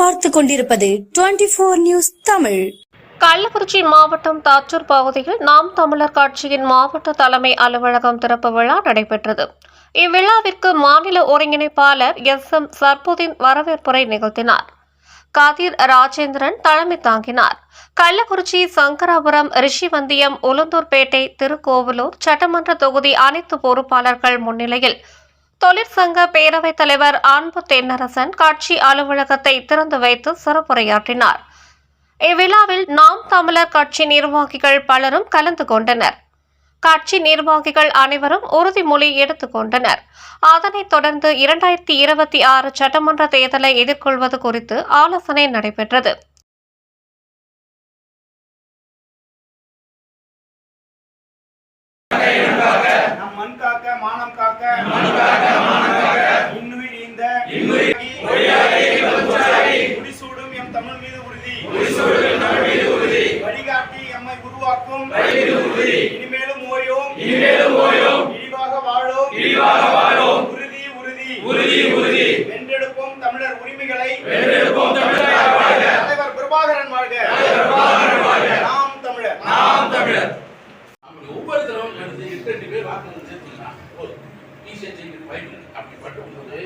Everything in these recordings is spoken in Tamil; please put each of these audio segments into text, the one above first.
பார்த்து கொண்டிருப்பது twenty four news Tamil. Kallakurichi மாவட்டம் தாச்சூர் பகுதியில் நாம் தமிழர் கட்சியின் மாவட்ட தலைமை அலுவலகம் திறப்பு விழா நடைபெற்றது. இவ்விழாவிற்கு மாநில ஒருங்கிணைப்பாளர் எஸ் எம் சர்புதீன் வரவேற்புரை நிகழ்த்தினார். கதிர் ராஜேந்திரன் தலைமை தாங்கினார். கள்ளக்குறிச்சி சங்கராபுரம் ரிஷிவந்தியம் உளுந்தூர்பேட்டை திருக்கோவிலூர் சட்டமன்ற தொகுதி அனைத்து பொறுப்பாளர்கள் முன்னிலையில் தொழிற்சங்க பேரவைத் தலைவர் அன்பு தென்னரசன் கட்சி அலுவலகத்தை திறந்து வைத்து சிறப்புரையாற்றினார். இவ்விழாவில் நாம் தமிழர் கட்சி நிர்வாகிகள் பலரும் கலந்து கொண்டனர். கட்சி நிர்வாகிகள் அனைவரும் உறுதிமொழி எடுத்துக் கொண்டனர். அதனைத் தொடர்ந்து இரண்டாயிரத்தி இருபத்தி ஆறு சட்டமன்ற தேர்தலை எதிர்கொள்வது குறித்து ஆலோசனை நடைபெற்றது. நம் மண் காக்க மானம் காக்க. உருவாக்கும் இனிமேலும் ஓயோம். இழிவாக வாழோம். உறுதி உறுதி. வென்றெடுப்போம் தமிழர் உரிமைகளை. தலைவர் பிரபாகரன் வாழ்க. நாம் தமிழர். அப்படி ஒவ்வொருத்தரும் எடுத்து எட்டு எட்டு பேர் வாக்குகள் சேர்த்துக்கலாம் இருக்கு அப்படி பட்டும்போது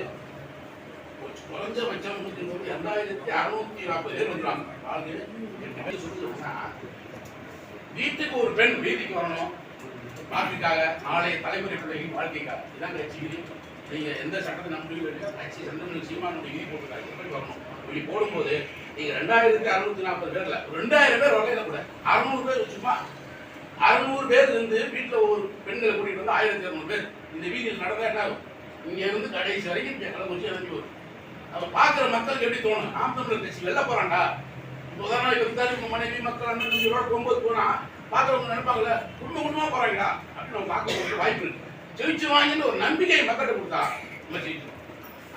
ஒரு குறைஞ்சபட்சம் நூற்றி நூறு ரெண்டாயிரத்தி அறுநூத்தி நாற்பது பேர் வந்துடுவாங்க வீட்டுக்கு ஒரு பெண் வீதிக்கு வரணும். வாழ்க்கைக்காக நாளைய தலைமுறை பிள்ளைகளின் வாழ்க்கைக்காக. இதான் கட்சி நீங்கள் எந்த சட்டத்தை நம்பி கட்சி சந்தமணி சீமானுடைய விதி போட்டிருக்காங்க எப்படி வரணும் இப்படி போடும்போது நீங்கள் ரெண்டாயிரத்தி அறுநூத்தி நாற்பது பேர்ல ரெண்டாயிரம் பேர் வரல கூட அறுநூறு பேர் சும்மா அறுநூறு பேர் இருந்து வீட்டில் ஒரு பெண்களை கூட்டிகிட்டு வந்து ஆயிரத்தி இரநூறு பேர். இந்த வீதியில் நடந்தா என்ன ஆகும்? இங்க இருந்து கடைசி வரைக்கும் இங்க கிளம்பி இறங்கி வரும். அப்ப பாக்குற மக்களுக்கு எப்படி தோணும்? நாம் தமிழர் கட்சி வெளில போறான்டா. முதல் நாள் இருந்தாலும் உங்க மனைவி மக்கள் அண்ணன் தம்பிகளோட போகும்போது போனா பாக்குறவங்க நினைப்பாங்கல்ல? உண்மை குடும்பமா போறாங்கடா. அப்படின்னு நம்ம பார்க்க வாய்ப்பு இருக்கு. ஜெயிச்சு வாங்கின்னு ஒரு நம்பிக்கையை மக்கள்கிட்ட கொடுத்தா நம்ம ஜெயிச்சோம்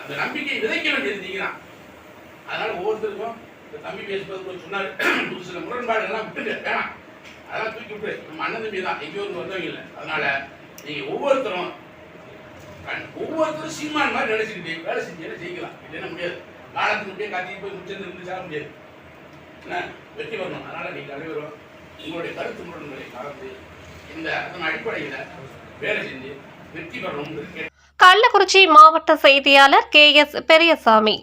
அந்த நம்பிக்கையை விதைக்க வேண்டியது நீங்க தான் அதனால ஒவ்வொருத்தருக்கும் இந்த தம்பி பேசும்போது கூட சொன்னாரு. புது சில முரண்பாடுகள்லாம் விட்டுங்க வேணாம். அதெல்லாம் தூக்கி விட்டு நம்ம அண்ணன் தம்பி தான். எங்கேயோ ஒரு வந்தவங்க இல்லை. அதனால நீங்க ஒவ்வொருத்தரும் ஒவ்வொருத்தரும் சீமான் மாதிரி நினைச்சுக்கிட்டு வேலை செஞ்சீங்கன்னா ஜெயிக்கலாம்? இல்லைன்னா முடியாது. காலத்துக்கு முடியாது காத்திட்டு போய் முச்சந்து இருந்து சார முடியாது. என்ன வெற்றி பெறணும் அதனால் நீங்கள் அனைவரும் உங்களுடைய கருத்து முரண்களை கலந்து இந்த அதன் அடிப்படையில் வேலை செஞ்சு வெற்றி பெறணும் கள்ளக்குறிச்சி மாவட்ட செய்தியாளர் கே எஸ் பெரியசாமி.